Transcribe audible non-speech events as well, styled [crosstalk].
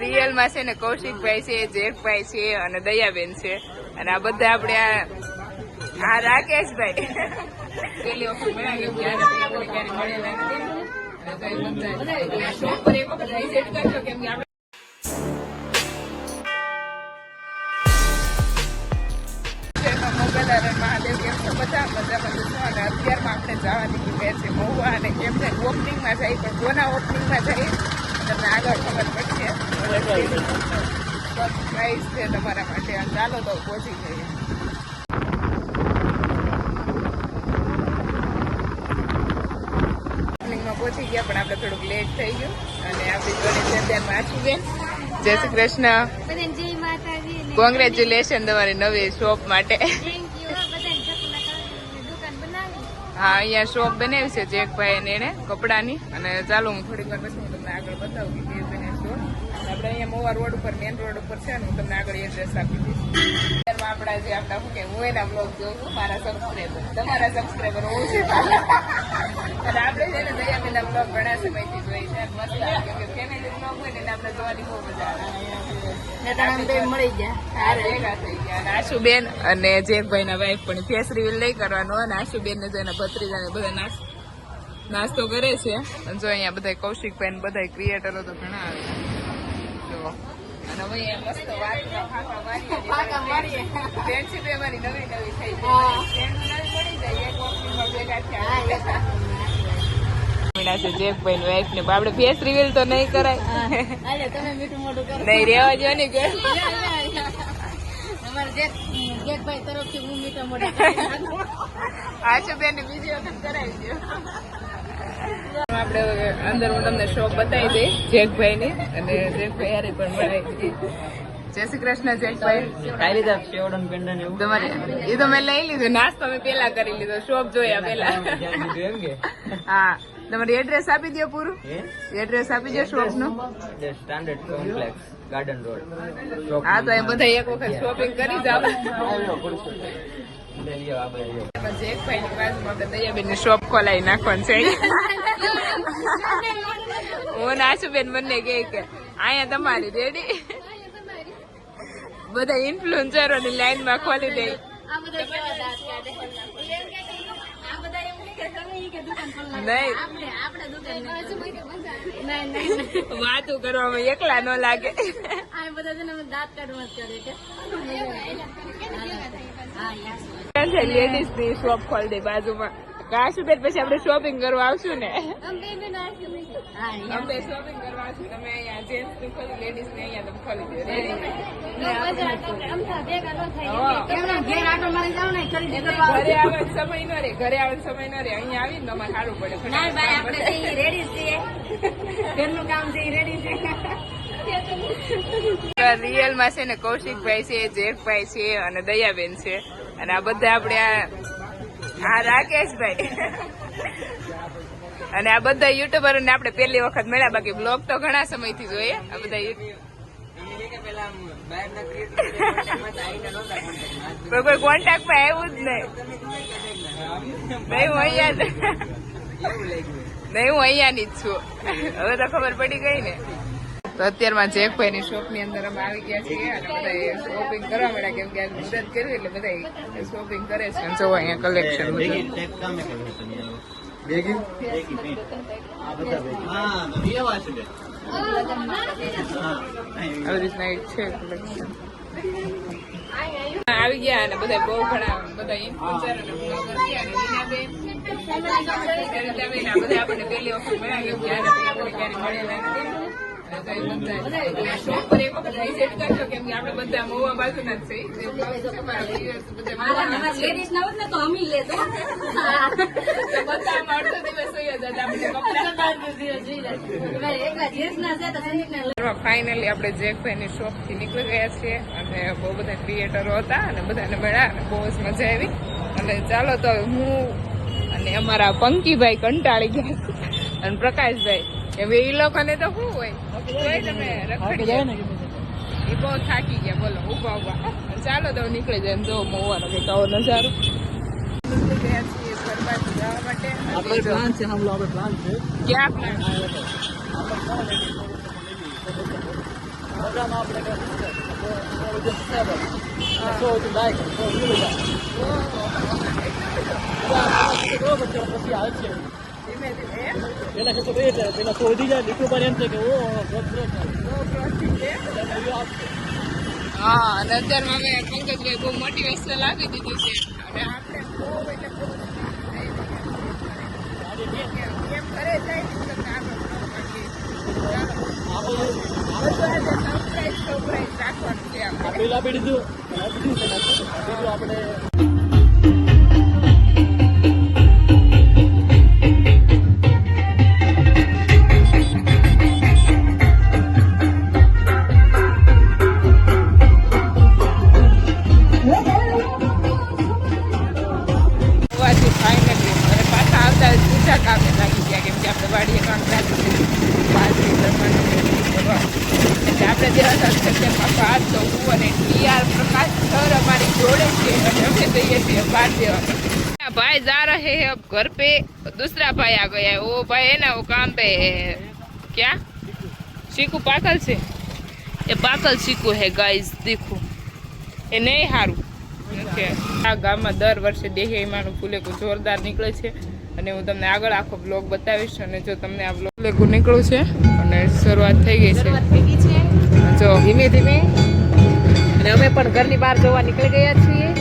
રિયલમાં છે ને કૌશિકભાઈ છે જેકભાઈ છે અને દયાબેન છે. અને આ બધા આપણે આ આ રાકેશભાઈ. પેલી વખત મળ્યા કે આપણે ક્યારે મળેલા પર એક વખત કરજો કેમ કે બધા મજામાં અને અત્યારમાં આપણે જવાની નીકળ્યા છે. મહુવા અને કેમ છે ઓપનિંગમાં જાય પણ કોના ઓપનિંગમાં જઈએ તમને આગળ ખબર પડશે સરપ્રાઈઝ છે તમારા માટે ચાલો તો પહોંચી જઈએ પહોંચી ગયા પણ આપણે થોડુંક લેટ થઈ ગયું અને આપણી જોડે છે માછીબેન જય શ્રી કૃષ્ણ કોંગ્રેચ્યુલેશન તમારી નવી શોપ માટે. હા, અહીંયા શોપ બનાવી છે જેકભાઈ એને કપડાની. અને ચાલો હું થોડીક વાર પછી હું તમને આગળ બતાવું. આપણે અહીંયા મોવા રોડ ઉપર મેઇન રોડ ઉપર છે ને હું તમને આગળ એડ્રેસ આપી દઈશ. આપણા જે આપણા શું કે હું એના બ્લોગ જોઉં છું મારા સબસ્ક્રાઈબર તમારા સબસ્ક્રાઈબર હું છે અને આપણે છે ને દયાબેનના બ્લોગ ઘણા સમયથી જોઈ છે. મસ્ત કેમ કે ફેમિલી બ્લોગ હોય ને એને આપણે જોવાની બહુ મજા આવે. અને જેકભાઈ ના વાઈફ પણ ફેસ રિવીલ નહીં કરવાનો. અને આશુબેન ને જોઈને ભત્રીજા ને બધા નાસ નાસ્તો કરે છે. જો અહીંયા બધા કૌશિકભાઈ ને બધા ક્રિએટરો તો ઘણા આવે. જો અને અહીંયા મસ્ત વાત ફાંકા મારીએ ફ્રેન્ડશીપ એ મારી નવી નવી થઈ ગઈ. ફ્રેન્ડ નવી પડી જાય એક ઓફિસમાં ભેગા થયા. છે જેકભાઈ ની. વાઈફ ને આપણે ફેસ રિવીલ તો નહીં કરાય. અરે તમે મીઠું મોઢું કરો. નહીં રેવા જો ને કે અમારે જેક જેકભાઈ તરફથી હું મીઠા મોઢા. આશુબેન બીજી વખત કરાવી દો આપણે અંદર હું તમને શોપ બતાવી દઈ જેકભાઈ ની અને જેકભાઈ હારે પણ જય શ્રી કૃષ્ણ જેકભાઈ કઈ રીતે સેવડન પેંડા એવું. તમારે એ તો મેં લઈ લીધું. નાસ્તો મેં પેલા કરી લીધો. શોપ જોયા પેલા હા તમારી એડ્રેસ આપી દો પૂરું? એડ્રેસ આપી દો શોપનું સ્ટાન્ડર્ડ કોમ્પ્લેક્સ ગાર્ડન રોડ હા તો એ બધા એક વખત શોપિંગ કરી જાવ શોપ ખોલાવી નાખવાનું છે હું ને આશુબેન બંને કે અહીંયા તમારી રેડી બધા ઇન્ફ્લુએન્સરો ની લાઈનમાં ખોલી દે [laughs] નહીં. વાતું કરવામાં એકલા ન લાગે. લેડીઝની શોપ ખોલી દે બાજુમાં. આશુબેન પછી આપણે શોપિંગ કરવા આવશું ને. અમે શોપિંગ કરવા આવશું. તમે અહીંયા જેન્ટ્સનું ખોલી લેડીઝ ને અહીંયા તમે ખોલી દો. સમય ન રે ઘરે આવવાનો સમય નો રે અહીંયા આવીને તમારે સારું પડે રેડી છીએ. ઘરનું કામ છે રેડી છે. રિયલમાં છે ને કૌશિકભાઈ છે જેકભાઈ છે અને દયાબેન છે. અને આ બધા આપણે આ આ રાકેશભાઈ. અને આ બધા યુટ્યુબર ને આપણે પહેલી વખત મળ્યા બાકી બ્લોગ તો ઘણા સમયથી જોઈએ. આ બધા કોઈ કોન્ટેક્ટમાં આવ્યું જ નહીં. નહીં હું અહીંયા નહીં હું અહીંયાની જ છું. હવે તો ખબર પડી ગઈ ને. તો અત્યારમાં જેકભાઈ ની શોપની અંદર અમે આવી ગયા છીએ અને બધા શોપિંગ કરવા મળ્યા કેમ કે આજ મદદ કરવી એટલે બધા. શોપિંગ કરે છે અને જોવા અહીંયા કલેક્શન બધું આવી રીતના એક છે. આવી ગયા અને બધા બહુ ઘણા બધા influencer અને બ્લોગર છે અને રીનાબેન, સરિતાબેન આ બધા આપણને પહેલી વખત મળ્યા કે આને ક્યારે મળેલા નથી. ફાઇનલી આપણે જેકભાઈ ની શોપથી નીકળી ગયા છીએ અને બહુ બધા ક્રિએટરો હતા અને બધાને મળ્યા અને બહુ જ મજા આવી. અને ચાલો તો હું અને અમારા પંકીભાઈ કંટાળી ગયા અને પ્રકાશભાઈ હવે એ લોકોને તો શું હોય તોય તમે રખડી એ બહુ થાકી ગયા બોલો ઊભા ઊભા ચાલો તો નીકળી જાય એમ જો મોવાનો કે કહો નજારો નીકળી ગયા છીએ બાજુ જવા માટે અને પ્લાન છે હમ લોકો પ્લાન છે ક્યાં પ્લાન આપણે કઈ system. તો બધું subscriber. સો સુધી like, સો view બધા. બરાબર છે, પેલા કશું કહીએ ત્યારે પેલા સો વધી જાય લીટું પર એમ છે કે ઓ. એટલે. હા અને અત્યારમાં અમે પંકજભાઈ બહુ મોટિવેશન આપી દીધું છે અને આપણે બહુ એટલે એમ ઘરે જાય તો તમને બીજા કામે લાગી ગયા કેમ કે આપણે વાડીએ કામ ચાલુ છે બાજરી દરવાનું ને બધું કરવાનું. એટલે આપણે જેવા સત્સંગમાં બાદ તો હું અને ટીઆર પ્રકાશ સર અમારી જોડે છે અને અમે જઈએ છીએ બાર દેવા भाई जा रहे हैं अब घर पे दूसरा भाई आ गया है वो भाई है ना वो काम पे है क्या चीकू पाकल से ये पाकल चीकू है गाइस देखो એ નહીં સારું નથી આ ગામમાં દર વર્ષે દેહીમાનું ફૂલેકું જોરદાર નીકળે છે અને હું તમને આગળ આખો બ્લોગ બતાવીશ અને જો તમને આ બ્લોગ લેખું નીકળ્યું છે અને શરૂઆત થઈ ગઈ છે. શરૂઆત થઈ ગઈ છે. જો ધીમે ધીમે અને અમે પણ ઘરની બહાર જોવા નીકળી ગયા છીએ.